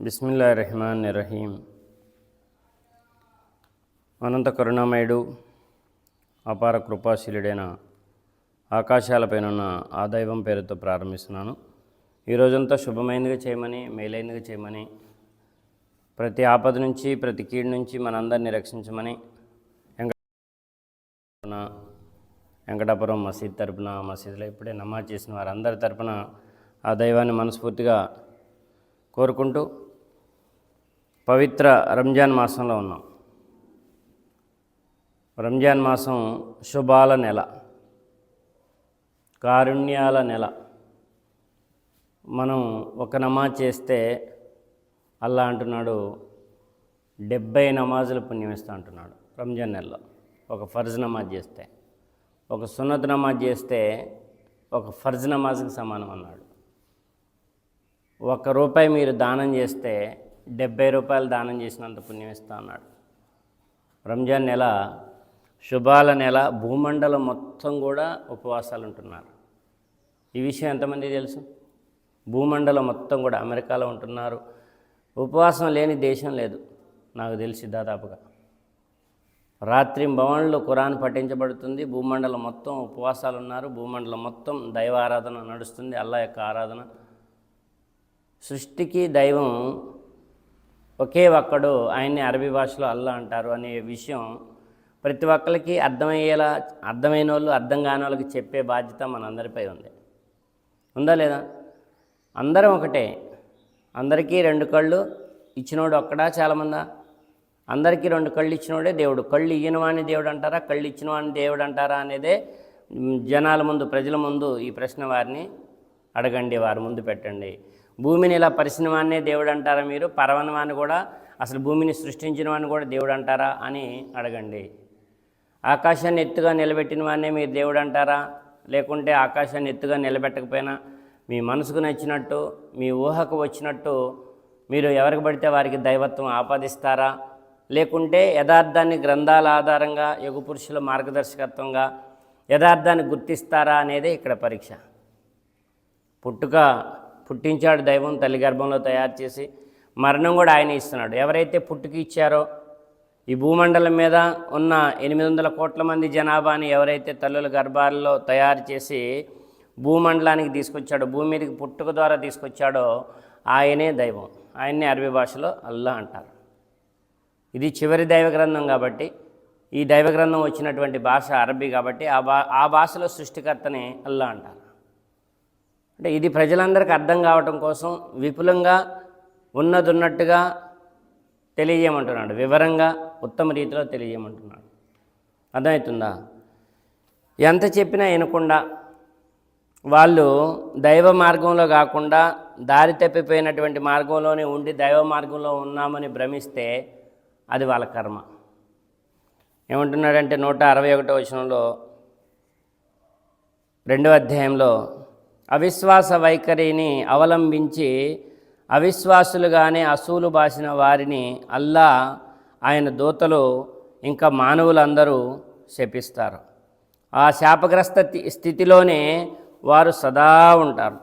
బిస్మిల్లా రెహమాన్ రహీం అనంత కరుణామయుడు అపార కృపాశీలుడైన ఆకాశాలపైనున్న ఆ దైవం పేరుతో ప్రారంభిస్తున్నాను. ఈ రోజంతా శుభమైనదిగా చేయమని మేలైనదిగా చేయమని ప్రతి ఆపద నుంచి ప్రతి కీడు నుంచి మనందరినీ రక్షించమని తరపున వెంకటాపురం మసీద్ తరపున మసీదులో ఇప్పుడే నమాజ్ చేసిన వారందరి తరపున ఆ దైవాన్ని మనస్ఫూర్తిగా కోరుకుంటూ పవిత్ర రంజాన్ మాసంలో ఉన్నాం. రంజాన్ మాసం శుభాల నెల కారుణ్యాల నెల. మనం ఒక నమాజ్ చేస్తే అల్లా అంటున్నాడు డెబ్బై నమాజులు పుణ్యమిస్తా అంటున్నాడు రంజాన్ నెలలో. ఒక ఫర్జ్ నమాజ్ చేస్తే ఒక సున్నత్ నమాజ్ చేస్తే ఒక ఫర్జ్ నమాజ్కి సమానం అన్నాడు. ఒక్క రూపాయి మీరు దానం చేస్తే డెబ్బై రూపాయలు దానం చేసినంత పుణ్యం ఇస్తా అన్నాడు. రంజాన్ నెల శుభాల నెల భూమండలం మొత్తం కూడా ఉపవాసాలు ఉంటున్నారు. ఈ విషయం ఎంతమంది తెలుసు? భూమండలం మొత్తం కూడా అమెరికాలో ఉంటున్నారు. ఉపవాసం లేని దేశం లేదు నాకు తెలిసి దాదాపుగా. రాత్రి భవన్లో ఖురాన్ పఠించబడుతుంది భూమండలం మొత్తం ఉపవాసాలు ఉన్నారు భూమండలం మొత్తం దైవ ఆరాధన నడుస్తుంది అల్లా యొక్క ఆరాధన. సృష్టికి దైవం ఒకే ఒక్కడు ఆయన్ని అరబీ భాషలో అల్లా అంటారు అనే విషయం ప్రతి ఒక్కరికి అర్థమయ్యేలా అర్థమైన వాళ్ళు అర్థం కాని వాళ్ళకి చెప్పే బాధ్యత మనందరిపై ఉంది. ఉందా లేదా? అందరం ఒకటే. అందరికీ రెండు కళ్ళు ఇచ్చినోడు ఒక్కడా చాలామందా? అందరికీ రెండు కళ్ళు ఇచ్చినోడే దేవుడు. కళ్ళు ఇయ్యనవాణి దేవుడు అంటారా? కళ్ళు ఇచ్చినవాని దేవుడు అంటారా అనేదే జనాల ముందు ప్రజల ముందు ఈ ప్రశ్న వారిని అడగండి వారి ముందు పెట్టండి. భూమిని ఇలా పరిచిన దేవుడు అంటారా మీరు? పరవనవాన్ని కూడా అసలు భూమిని సృష్టించిన వాడిని కూడా దేవుడు అంటారా అని అడగండి. ఆకాశాన్ని ఎత్తుగా నిలబెట్టిన వాడినే మీరు దేవుడు అంటారా లేకుంటే ఆకాశాన్ని ఎత్తుగా నిలబెట్టకపోయినా మీ మనసుకు నచ్చినట్టు మీ ఊహకు వచ్చినట్టు మీరు ఎవరికి పడితే వారికి దైవత్వం ఆపాదిస్తారా? లేకుంటే యథార్థాన్ని గ్రంథాల ఆధారంగా యుగ పురుషుల మార్గదర్శకత్వంగా యథార్థాన్ని గుర్తిస్తారా అనేదే ఇక్కడ పరీక్ష. పుట్టుక పుట్టించాడు దైవం తల్లి గర్భంలో తయారు చేసి మరణం కూడా ఆయన ఇస్తున్నాడు. ఎవరైతే పుట్టుకి ఇచ్చారో ఈ భూమండలం మీద ఉన్న ఎనిమిది వందల కోట్ల మంది జనాభాని ఎవరైతే తల్లుల గర్భాల్లో తయారు చేసి భూమండలానికి తీసుకొచ్చాడో భూమి మీదకి పుట్టుక ద్వారా తీసుకొచ్చాడో ఆయనే దైవం. ఆయన్నే అరబీ భాషలో అల్లా అంటారు. ఇది చివరి దైవ గ్రంథం కాబట్టి ఈ దైవ గ్రంథం వచ్చినటువంటి భాష అరబీ కాబట్టి ఆ భా ఆ భాషలో సృష్టికర్తని అల్లా అంటారు. అంటే ఇది ప్రజలందరికీ అర్థం కావటం కోసం విపులంగా ఉన్నదున్నట్టుగా తెలియజేయమంటున్నాడు. వివరంగా ఉత్తమ రీతిలో తెలియజేయమంటున్నాడు. అర్థమవుతుందా? ఎంత చెప్పినా వినకుండా వాళ్ళు దైవ మార్గంలో కాకుండా దారి తప్పిపోయినటువంటి మార్గంలోనే ఉండి దైవ మార్గంలో ఉన్నామని భ్రమిస్తే అది వాళ్ళ కర్మ. ఏమంటున్నాడంటే నూట అరవై ఒకటో వచనంలో రెండవ అధ్యాయంలో అవిశ్వాస వైఖరిని అవలంబించి అవిశ్వాసులుగానే అసూలు బాసిన వారిని అల్లా ఆయన దూతలు ఇంకా మానవులందరూ శపిస్తారు. ఆ శాపగ్రస్త తి- స్థితిలోనే వారు సదా ఉంటారు.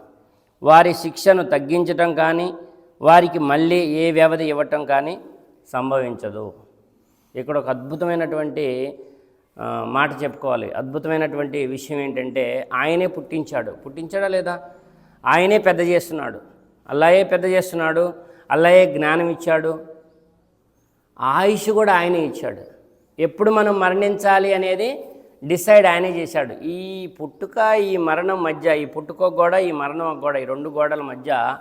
వారి శిక్షను తగ్గించటం కానీ వారికి మళ్ళీ ఏ వ్యవధి ఇవ్వటం కానీ సంభవించదు. ఇక్కడ ఒక అద్భుతమైనటువంటి మాట చెప్పుకోవాలి. అద్భుతమైనటువంటి విషయం ఏంటంటే ఆయనే పుట్టించాడు. పుట్టించాడా లేదా? ఆయనే పెద్ద చేస్తున్నాడు. అల్లాయే పెద్ద చేస్తున్నాడు. అల్లాయే జ్ఞానం ఇచ్చాడు. ఆయుష్ కూడా ఆయనే ఇచ్చాడు. ఎప్పుడు మనం మరణించాలి అనేది డిసైడ్ ఆయనే చేశాడు. ఈ పుట్టుక ఈ మరణం మధ్య ఈ పుట్టుక గోడ ఈ మరణం గోడ ఈ రెండు గోడల మధ్య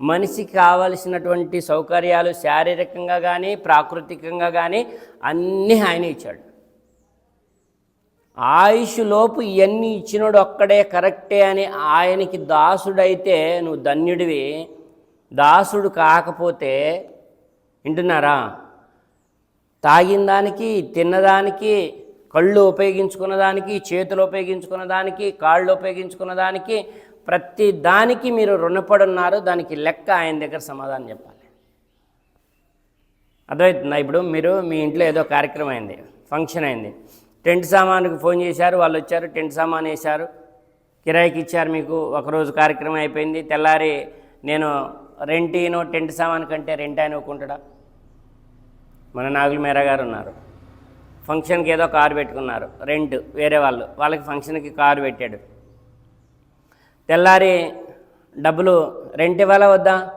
మనిషికి కావలసినటువంటి సౌకర్యాలు శారీరకంగా కానీ ప్రాకృతికంగా కానీ అన్నీ ఆయనే ఇచ్చాడు. ఆయుష్ లోపు ఇవన్నీ ఇచ్చినోడు ఒక్కడే కరెక్టే అని ఆయనకి దాసుడైతే నువ్వు ధన్యుడివి. దాసుడు కాకపోతే వింటున్నారా? తాగిన దానికి తిన్నదానికి కళ్ళు ఉపయోగించుకున్న దానికి చేతులు ఉపయోగించుకున్న దానికి కాళ్ళు ఉపయోగించుకున్న దానికి ప్రతి దానికి మీరు రుణపడున్నారు. దానికి లెక్క ఆయన దగ్గర సమాధానం చెప్పాలి. అర్థమవుతుందా ఇప్పుడు మీరు మీ ఇంట్లో ఏదో కార్యక్రమం అయింది ఫంక్షన్ అయింది. టెంట్ సామాన్కి ఫోన్ చేశారు వాళ్ళు వచ్చారు టెంట్ సామాన్ వేశారు. కిరాయికి ఇచ్చారు మీకు ఒకరోజు కార్యక్రమం అయిపోయింది. తెల్లారి నేను రెంటీనో టెంట్ సామాన్ కంటే రెంట్ ఆయన మన నాగుల మేరా గారు ఉన్నారు. ఫంక్షన్కి ఏదో కారు పెట్టుకున్నారు రెంట్ వేరే వాళ్ళు. వాళ్ళకి ఫంక్షన్కి కారు పెట్టాడు. తెల్లారి డబ్బులు రెంట్ ఇవ్వాలా వద్దా?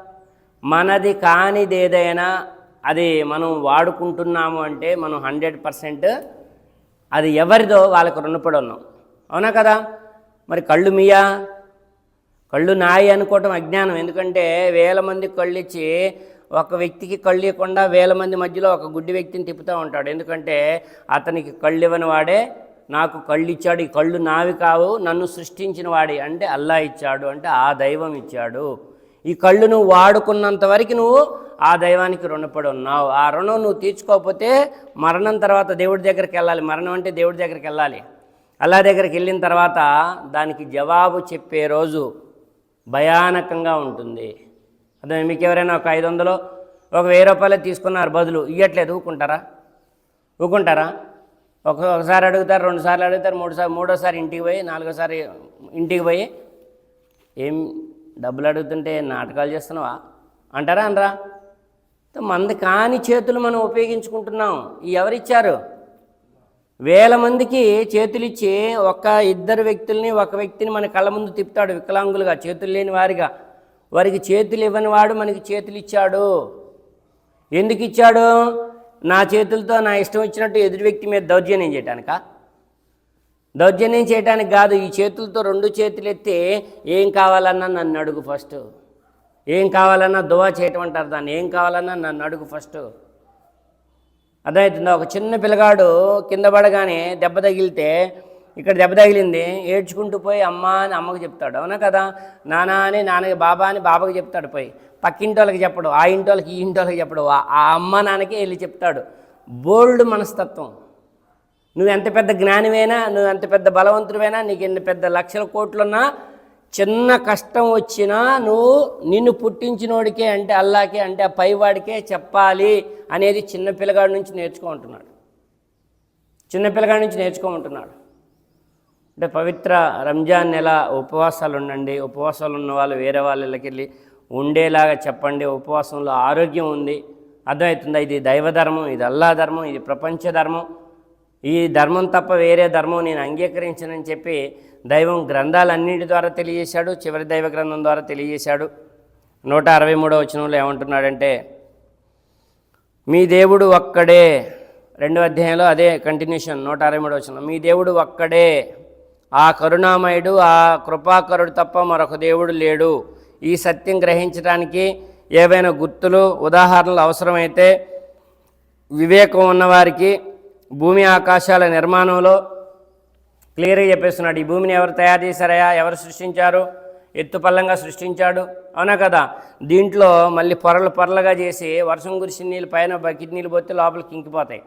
మనది కానిది ఏదైనా అది మనం వాడుకుంటున్నాము అంటే మనం హండ్రెడ్ పర్సెంట్ అది ఎవరిదో వాళ్ళకు రుణపడి ఉన్నాం అవునా కదా? మరి కళ్ళు మీయా? కళ్ళు నాయి అనుకోవటం అజ్ఞానం. ఎందుకంటే వేల మంది కళ్ళు ఇచ్చి ఒక వ్యక్తికి కళ్ళు ఇవ్వకుండా వేల మంది మధ్యలో ఒక గుడ్డి వ్యక్తిని తిప్పుతూ ఉంటాడు. ఎందుకంటే అతనికి కళ్ళు ఇవ్వని వాడే నాకు కళ్ళు ఇచ్చాడు ఈ కళ్ళు నావి కావు నన్ను సృష్టించిన వాడి అంటే అల్లా ఇచ్చాడు అంటే ఆ దైవం ఇచ్చాడు. ఈ కళ్ళు నువ్వు వాడుకున్నంత వరకు నువ్వు ఆ దైవానికి రుణపడి ఉన్నావు. ఆ రుణం నువ్వు తీర్చుకోకపోతే మరణం తర్వాత దేవుడి దగ్గరికి వెళ్ళాలి. మరణం అంటే దేవుడి దగ్గరికి వెళ్ళాలి. అల్లా దగ్గరికి వెళ్ళిన తర్వాత దానికి జవాబు చెప్పే రోజు భయానకంగా ఉంటుంది. అదే మీకు ఎవరైనా ఒక ఐదు వందలు ఒక వెయ్యి రూపాయలు తీసుకున్నారు బదులు ఇవ్వట్లేదు ఊకుంటారా? ఊకుంటారా? ఒక ఒకసారి అడుగుతారు రెండు సార్లు అడుగుతారు మూడు మూడోసారి ఇంటికి పోయి నాలుగోసారి ఇంటికి పోయి ఏం డబ్బులు అడుగుతుంటే నాటకాలు చేస్తున్నావా? అంటారా అనరా? మంద కాని చేతులు మనం ఉపయోగించుకుంటున్నాం. ఎవరిచ్చారు? వేల మందికి చేతులు ఇచ్చి ఒక ఇద్దరు వ్యక్తుల్ని ఒక వ్యక్తిని మన కళ్ళ ముందు తిప్పుతాడు వికలాంగులుగా చేతులు లేని వారిగా. వారికి చేతులు ఇవ్వని వాడు మనకి చేతులు ఇచ్చాడు ఎందుకు ఇచ్చాడు నా చేతులతో నా ఇష్టం వచ్చినట్టు ఎదుటి వ్యక్తి మీద దౌర్జన్యం చేయటానికా? దౌర్జన్యం చేయటానికి కాదు ఈ చేతులతో రెండు చేతులు ఎత్తి ఏం కావాలన్నా నన్ను అడుగు ఫస్ట్. ఏం కావాలన్నా దువా చేయటం అంటారు దాన్ని. ఏం కావాలన్నా నన్ను అడుగు ఫస్ట్. అర్థమవుతుందా? ఒక చిన్న పిల్లగాడు కింద పడగానే దెబ్బ తగిలితే ఇక్కడ దెబ్బ తగిలింది ఏడ్చుకుంటూ పోయి అమ్మ అని అమ్మకు చెప్తాడు. అవునా కదా? నానా అని నాన్నకి బాబా అని బాబాకి చెప్తాడు పోయి. పక్కింటి వాళ్ళకి చెప్పడు ఆ ఇంటి వాళ్ళకి ఈ ఇంటి వాళ్ళకి చెప్పడు ఆ- అమ్మ నాన్నకి వెళ్ళి చెప్తాడు. బోల్డ్ మనస్తత్వం. నువ్వు ఎంత పెద్ద జ్ఞానివైనా నువ్వు ఎంత పెద్ద బలవంతుడివైనా నీకు ఎన్ని పెద్ద లక్షల కోట్లున్నా చిన్న కష్టం వచ్చినా నువ్వు నిన్ను పుట్టించినోడికే అంటే అల్లాకే అంటే ఆ పైవాడికే చెప్పాలి అనేది చిన్న పిల్లగాడి నుంచి నేర్చుకుంటున్నాడు. చిన్న పిల్లగాడి నుంచి నేర్చుకుంటున్నాడు. అంటే పవిత్ర రంజాన్ నెల ఉపవాసాలు ఉండండి. ఉపవాసాలు ఉన్న వాళ్ళు వేరే వాళ్ళ ఇళ్ళకెళ్ళి ఉండేలాగా చెప్పండి. ఉపవాసంలో ఆరోగ్యం ఉంది. అర్థమవుతుందా? ఇది దైవ ధర్మం ఇది అల్లా ధర్మం ఇది ప్రపంచ ధర్మం. ఈ ధర్మం తప్ప వేరే ధర్మం నేను అంగీకరించనని చెప్పి దైవం గ్రంథాలన్నింటి ద్వారా తెలియజేశాడు చివరి దైవ గ్రంథం ద్వారా తెలియజేశాడు. నూట అరవై మూడో వచనంలో ఏమంటున్నాడంటే మీ దేవుడు ఒక్కడే రెండో అధ్యాయంలో అదే కంటిన్యూషన్ నూట అరవై మూడో వచనం మీ దేవుడు ఒక్కడే ఆ కరుణామయుడు ఆ కృపాకరుడు తప్ప మరొక దేవుడు లేడు. ఈ సత్యం గ్రహించడానికి ఏవైనా గుర్తులు ఉదాహరణలు అవసరమైతే వివేకం ఉన్నవారికి భూమి ఆకాశాల నిర్మాణంలో క్లియర్గా చెప్పేస్తున్నాడు. ఈ భూమిని ఎవరు తయారు చేశారయా ఎవరు సృష్టించారు? ఎత్తుపల్లంగా సృష్టించాడు. అవునా కదా? దీంట్లో మళ్ళీ పొరలు పొరలుగా చేసి వర్షం కురిసిన నీళ్ళు పైన బకెట్ నీళ్ళు పోతే లోపలికి ఇంకిపోతాయి.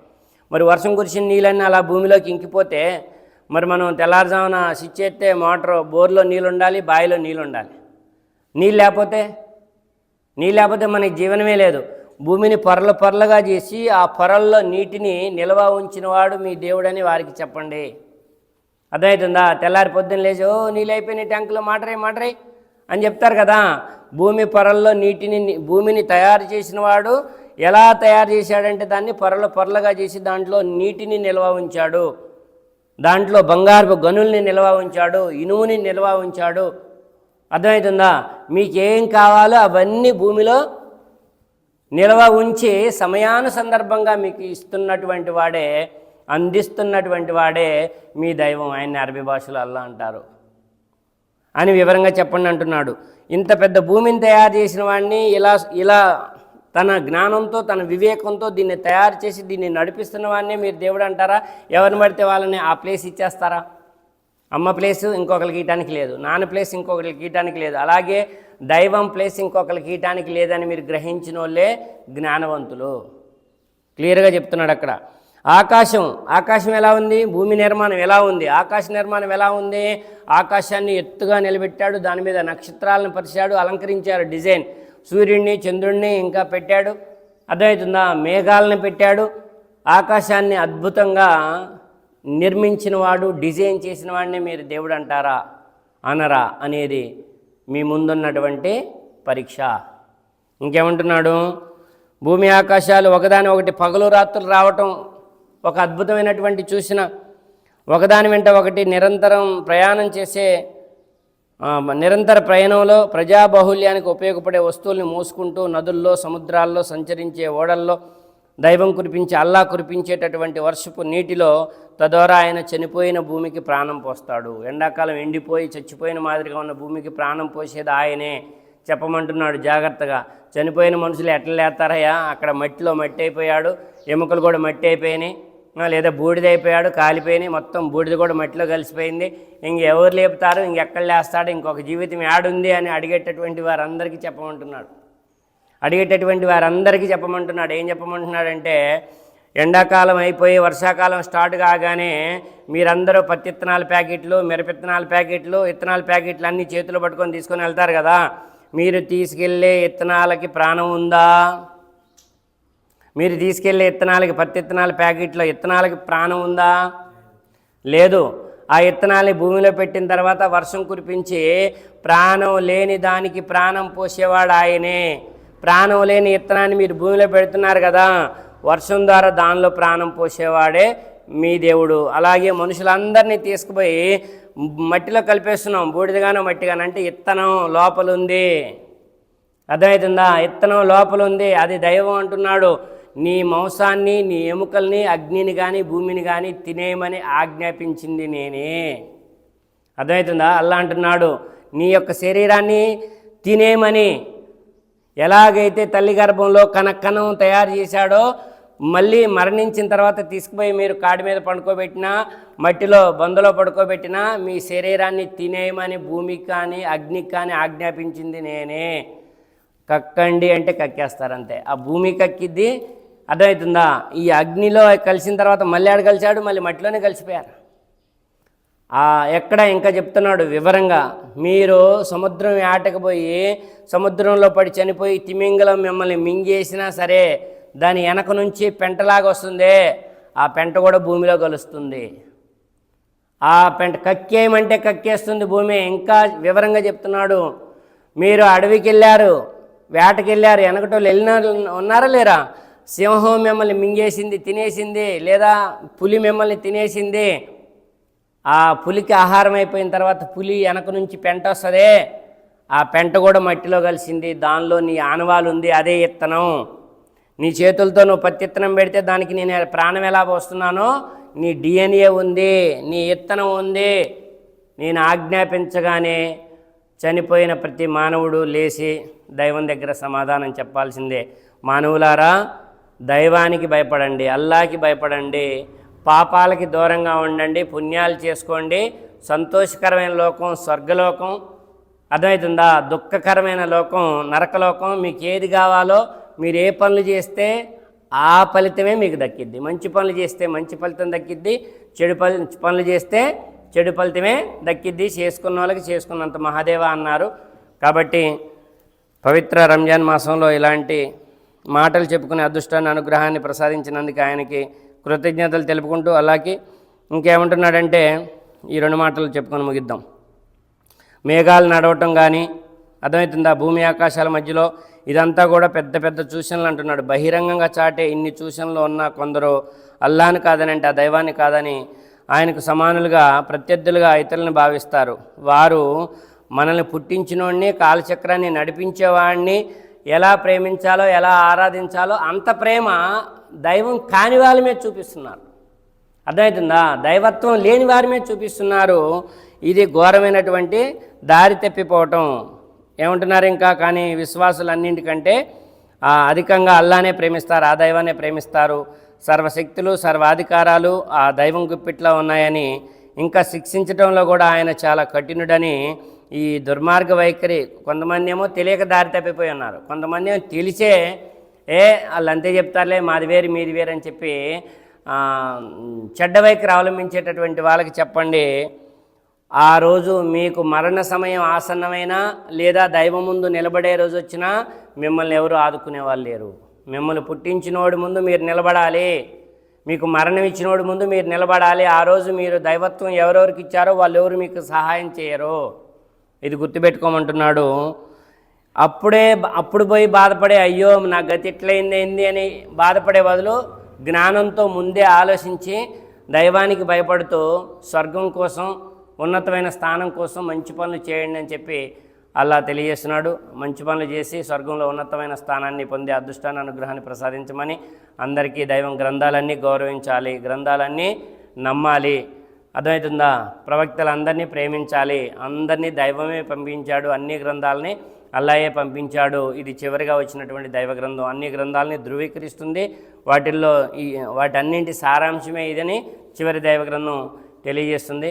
మరి వర్షం కురిసిన నీళ్ళన్నీ అలా భూమిలోకి ఇంకిపోతే మరి మనం తెల్లారుజామున స్విచ్ ఎత్తే మోటార్ బోర్లో నీళ్ళు ఉండాలి బావిలో నీళ్ళు ఉండాలి. నీళ్ళు లేకపోతే? నీళ్ళు లేకపోతే మనకి జీవనమే లేదు. భూమిని పొరలు పొరలుగా చేసి ఆ పొరల్లో నీటిని నిల్వ ఉంచినవాడు మీ దేవుడని వారికి చెప్పండి. అర్థమవుతుందా? తెల్లారి పొద్దున్న లేచి ఓ నీళ్ళు అయిపోయినాయి ట్యాంకులో మాటరే మాటరే అని చెప్తారు కదా. భూమి పొరల్లో నీటిని భూమిని తయారు చేసిన వాడు ఎలా తయారు చేశాడంటే దాన్ని పొరలు పొరలుగా చేసి దాంట్లో నీటిని నిల్వ ఉంచాడు. దాంట్లో బంగారపు గనుల్ని నిల్వ ఉంచాడు ఇనుముని నిల్వ ఉంచాడు. అర్థమవుతుందా? మీకేం కావాలో అవన్నీ భూమిలో నిల్వ ఉంచి సమయానుసందర్భంగా మీకు ఇస్తున్నటువంటి వాడే అందిస్తున్నటువంటి వాడే మీ దైవం. ఆయన్ని అరబీ భాషలో అల్లా అంటారు. అని వివరంగా చెప్పండి అంటున్నాడు. ఇంత పెద్ద భూమిని తయారు చేసిన వాడిని ఇలా ఇలా తన జ్ఞానంతో తన వివేకంతో దీన్ని తయారు చేసి దీన్ని నడిపిస్తున్న వాడిని మీరు దేవుడు అంటారా? ఎవరిని పడితే వాళ్ళని ఆ ప్లేస్ ఇచ్చేస్తారా? అమ్మ ప్లేస్ ఇంకొకరికి గీయటానికి లేదు. నాన్న ప్లేస్ ఇంకొకరికి గీయటానికి లేదు. అలాగే దైవం ప్లేస్ ఇంకొకరికి గీయటానికి లేదని మీరు గ్రహించిన వాళ్ళే జ్ఞానవంతులు. క్లియర్గా చెప్తున్నాడు అక్కడ. ఆకాశం ఆకాశం ఎలా ఉంది? భూమి నిర్మాణం ఎలా ఉంది? ఆకాశ నిర్మాణం ఎలా ఉంది? ఆకాశాన్ని ఎత్తుగా నిలబెట్టాడు దాని మీద నక్షత్రాలను పరిచాడు అలంకరించారు డిజైన్. సూర్యుడిని చంద్రుడిని ఇంకా పెట్టాడు. అర్థమవుతుందా? మేఘాలను పెట్టాడు. ఆకాశాన్ని అద్భుతంగా నిర్మించిన వాడు డిజైన్ చేసిన వాడిని మీరు దేవుడు అంటారా? అనరా? అనేది మీ ముందున్నటువంటి పరీక్ష. ఇంకేమంటున్నాడు? భూమి ఆకాశాలు ఒకదాని ఒకటి పగలు రాత్రులు రావటం ఒక అద్భుతమైనటువంటి చూసిన ఒకదాని వెంట ఒకటి నిరంతరం ప్రయాణం చేసే నిరంతర ప్రయాణంలో ప్రజాబాహుల్యానికి ఉపయోగపడే వస్తువుల్ని మోసుకుంటూ నదుల్లో సముద్రాల్లో సంచరించే ఓడల్లో దైవం కురిపించి అల్లా కురిపించేటటువంటి వర్షపు నీటిలో తద్వారా ఆయన చనిపోయిన భూమికి ప్రాణం పోస్తాడు. ఎండాకాలం ఎండిపోయి చచ్చిపోయిన మాదిరిగా ఉన్న భూమికి ప్రాణం పోసేది ఆయనే. చెప్పమంటున్నాడు జాగ్రత్తగా. చనిపోయిన మనుషులు ఎట్లా లేస్తారయ్యా అక్కడ మట్టిలో మట్టి అయిపోయాడు. ఎముకలు కూడా మట్టి అయిపోయినాయి. లేదా బూడిద అయిపోయాడు కాలిపోయినాయి. మొత్తం బూడిద కూడా మట్టిలో కలిసిపోయింది. ఇంకెవరు లేపుతారు? ఇంకెక్కడ లేస్తాడు? ఇంకొక జీవితం యాడుంది అని అడిగేటటువంటి వారందరికీ చెప్పమంటున్నాడు. అడిగేటటువంటి వారందరికీ చెప్పమంటున్నాడు. ఏం చెప్పమంటున్నాడంటే ఎండాకాలం అయిపోయి వర్షాకాలం స్టార్ట్ కాగానే మీరందరూ పత్తి ఇత్తనాల ప్యాకెట్లు మిరపిత్తనాల ప్యాకెట్లు ఇత్తనాల ప్యాకెట్లు అన్నీ చేతులు పట్టుకొని తీసుకొని వెళ్తారు కదా. మీరు తీసుకెళ్ళే ఇత్తనాలకి ప్రాణం ఉందా? మీరు తీసుకెళ్ళే ఇత్తనాలకి పత్తి ఇత్తనాల ప్యాకెట్లో ఇత్తనాలకి ప్రాణం ఉందా? లేదు. ఆ ఇత్తనాల్ని భూమిలో పెట్టిన తర్వాత వర్షం కురిపించి ప్రాణం లేని దానికి ప్రాణం పోసేవాడు ఆయనే. ప్రాణం లేని ఇత్తనాన్ని మీరు భూమిలో పెడుతున్నారు కదా వర్షం ద్వారా దానిలో ప్రాణం పోసేవాడే మీ దేవుడు. అలాగే మనుషులందరినీ తీసుకుపోయి మట్టిలో కలిపేస్తున్నాం బూడిదగానో మట్టిగానో అంటే ఇత్తనం లోపల ఉంది అర్థమవుతుందా? ఇత్తనం లోపల ఉంది అది దైవం అంటున్నాడు. నీ మాంసాన్ని నీ ఎముకల్ని అగ్నిని కానీ భూమిని కానీ తినేయమని ఆజ్ఞాపించింది నేనే. అర్థమవుతుందా? అల్లా అంటున్నాడు నీ యొక్క శరీరాన్ని తినేయమని ఎలాగైతే తల్లి గర్భంలో కనకనం తయారు చేశాడో మళ్ళీ మరణించిన తర్వాత తీసుకుపోయి మీరు కాడి మీద పండుకోబెట్టినా మట్టిలో బందులో పడుకోబెట్టినా మీ శరీరాన్ని తినేయమని భూమికి కానీ అగ్నికి కానీ ఆజ్ఞాపించింది నేనే. కక్కండి అంటే కక్కేస్తారంతే. ఆ భూమి కక్కిద్ది అర్థమవుతుందా? ఈ అగ్నిలో కలిసిన తర్వాత మళ్ళీ ఆడ కలిశాడు మళ్ళీ మట్టిలోనే కలిసిపోయారు. ఎక్కడ ఇంకా చెప్తున్నాడు వివరంగా మీరు సముద్రం వేటకు పోయి సముద్రంలో పడి చనిపోయి తిమింగలం మిమ్మల్ని మింగేసినా సరే దాని వెనక నుంచి పెంటలాగా వస్తుంది. ఆ పెంట కూడా భూమిలో కలుస్తుంది. ఆ పెంట కక్కేయమంటే కక్కేస్తుంది భూమి. ఇంకా వివరంగా చెప్తున్నాడు. మీరు అడవికి వెళ్ళారు వేటకి వెళ్ళారు వెనకటోళ్ళు వెళ్ళిన ఉన్నారా లేరా? సింహం మిమ్మల్ని మింగేసింది తినేసింది లేదా పులి మిమ్మల్ని తినేసింది? ఆ పులికి ఆహారం అయిపోయిన తర్వాత పులి వెనక నుంచి పెంట వస్తుంది. ఆ పెంట కూడా మట్టిలో కలిసింది. దానిలో నీ ఆనవాలు ఉంది అదే ఇత్తనం. నీ చేతులతో నువ్వు పత్తి ఇత్తనం పెడితే దానికి నేను ప్రాణం ఎలా పోస్తున్నానో? నీ డిఎన్ఏ ఉంది నీ ఇత్తనం ఉంది. నేను ఆజ్ఞాపించగానే చనిపోయిన ప్రతి మానవుడు లేచి దైవం దగ్గర సమాధానం చెప్పాల్సిందే. మానవులారా దైవానికి భయపడండి అల్లాకి భయపడండి. పాపాలకి దూరంగా ఉండండి పుణ్యాలు చేసుకోండి. సంతోషకరమైన లోకం స్వర్గలోకం. అర్థమవుతుందా? దుఃఖకరమైన లోకం నరకలోకం మీకు ఏది కావాలో మీరు ఏ పనులు చేస్తే ఆ ఫలితమే మీకు దక్కిద్ది. మంచి పనులు చేస్తే మంచి ఫలితం దక్కిద్ది. చెడు పని పనులు చేస్తే చెడు ఫలితమే దక్కిద్ది. చేసుకున్న వాళ్ళకి చేసుకున్నంత మహాదేవ అన్నారు. కాబట్టి పవిత్ర రంజాన్ మాసంలో ఇలాంటి మాటలు చెప్పుకునే అదృష్టాన్ని అనుగ్రహాన్ని ప్రసాదించినందుకు ఆయనకి కృతజ్ఞతలు తెలుపుకుంటూ అలాగే ఇంకేమంటున్నాడంటే ఈ రెండు మాటలు చెప్పుకొని ముగిద్దాం. మేఘాలు నడవటం కానీ అర్థమవుతుందా? భూమి ఆకాశాల మధ్యలో ఇదంతా కూడా పెద్ద పెద్ద సూచనలు అంటున్నాడు. బహిరంగంగా చాటే ఇన్ని సూచనలు ఉన్న కొందరు అల్లాని కాదని అంటే ఆ దైవాన్ని కాదని ఆయనకు సమానులుగా ప్రత్యర్థులుగా ఇతరులను భావిస్తారు. వారు మనల్ని పుట్టించినోడిని కాలచక్రాన్ని నడిపించేవాడిని ఎలా ప్రేమించాలో ఎలా ఆరాధించాలో అంత ప్రేమ దైవం కాని వాళ్ళ మీద చూపిస్తున్నారు. అర్థమవుతుందా దైవత్వం లేని వారి మీద చూపిస్తున్నారు. ఇది ఘోరమైనటువంటి దారి తప్పిపోవటం. ఏమంటున్నారు ఇంకా? కానీ విశ్వాసులన్నింటికంటే అన్నింటికంటే అధికంగా అల్లానే ప్రేమిస్తారు ఆ దైవాన్ని ప్రేమిస్తారు. సర్వశక్తులు సర్వాధికారాలు ఆ దైవం గుప్పిట్లో ఉన్నాయని ఇంకా శిక్షించడంలో కూడా ఆయన చాలా కఠినుడని ఈ దుర్మార్గ వైఖరి కొంతమంది ఏమో తెలియక దారి తప్పిపోయి ఉన్నారు. కొంతమంది ఏమో తెలిసే ఏ వాళ్ళు అంతే చెప్తారులే మాది వేరు మీది వేరు అని చెప్పి ఆ, చెడ్డ వైఖరి అవలంబించేటటువంటి వాళ్ళకి చెప్పండి. ఆ రోజు మీకు మరణ సమయం ఆసన్నమైనా లేదా దైవం ముందు నిలబడే రోజు వచ్చినా మిమ్మల్ని ఎవరు ఆదుకునే వాళ్ళు లేరు. మిమ్మల్ని పుట్టించినోడి ముందు మీరు నిలబడాలి. మీకు మరణం ఇచ్చినోడి ముందు మీరు నిలబడాలి. ఆ రోజు మీరు దైవత్వం ఎవరెవరికి ఇచ్చారో వాళ్ళు ఎవరు మీకు సహాయం చేయరు. ఇది గుర్తుపెట్టుకోమంటున్నాడు. అప్పుడే అప్పుడు పోయి బాధపడే అయ్యో నా గతి ఎట్లయింది ఏంది అని బాధపడే బదులు జ్ఞానంతో ముందే ఆలోచించి దైవానికి భయపడుతూ స్వర్గం కోసం ఉన్నతమైన స్థానం కోసం మంచి పనులు చేయండి అని చెప్పి అలా తెలియజేస్తున్నాడు. మంచి పనులు చేసి స్వర్గంలో ఉన్నతమైన స్థానాన్ని పొందే అదృష్టాన్ని అనుగ్రహాన్ని ప్రసాదించమని అందరికీ దైవం గ్రంథాలన్నీ గౌరవించాలి. గ్రంథాలన్నీ నమ్మాలి. అర్థమవుతుందా? ప్రవక్తలందరినీ ప్రేమించాలి. అందరినీ దైవమే పంపించాడు. అన్ని గ్రంథాలని అల్లాయే పంపించాడు. ఇది చివరిగా వచ్చినటువంటి దైవ గ్రంథం. అన్ని గ్రంథాలని ధృవీకరిస్తుంది. వాటిల్లో ఈ వాటన్నింటి సారాంశమే ఇదని చివరి దైవ గ్రంథం తెలియజేస్తుంది.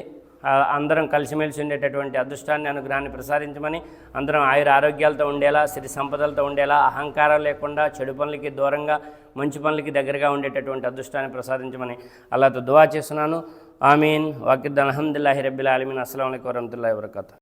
అందరం కలిసిమెలిసి ఉండేటటువంటి అదృష్టాన్ని అనుగ్రహాన్ని ప్రసాదించమని అందరం ఆయుర ఆరోగ్యాలతో ఉండేలా సిరి సంపదలతో ఉండేలా అహంకారం లేకుండా చెడు పనులకి దూరంగా మంచి పనులకి దగ్గరగా ఉండేటటువంటి అదృష్టాన్ని ప్రసాదించమని అలాతో దువా చేస్తున్నాను. আমিন ওয়াকিদ আলহামদুলিল্লাহ রবিল আলমিন আসসালামু আলাইকুম রহমতুল্লাহ বরকাত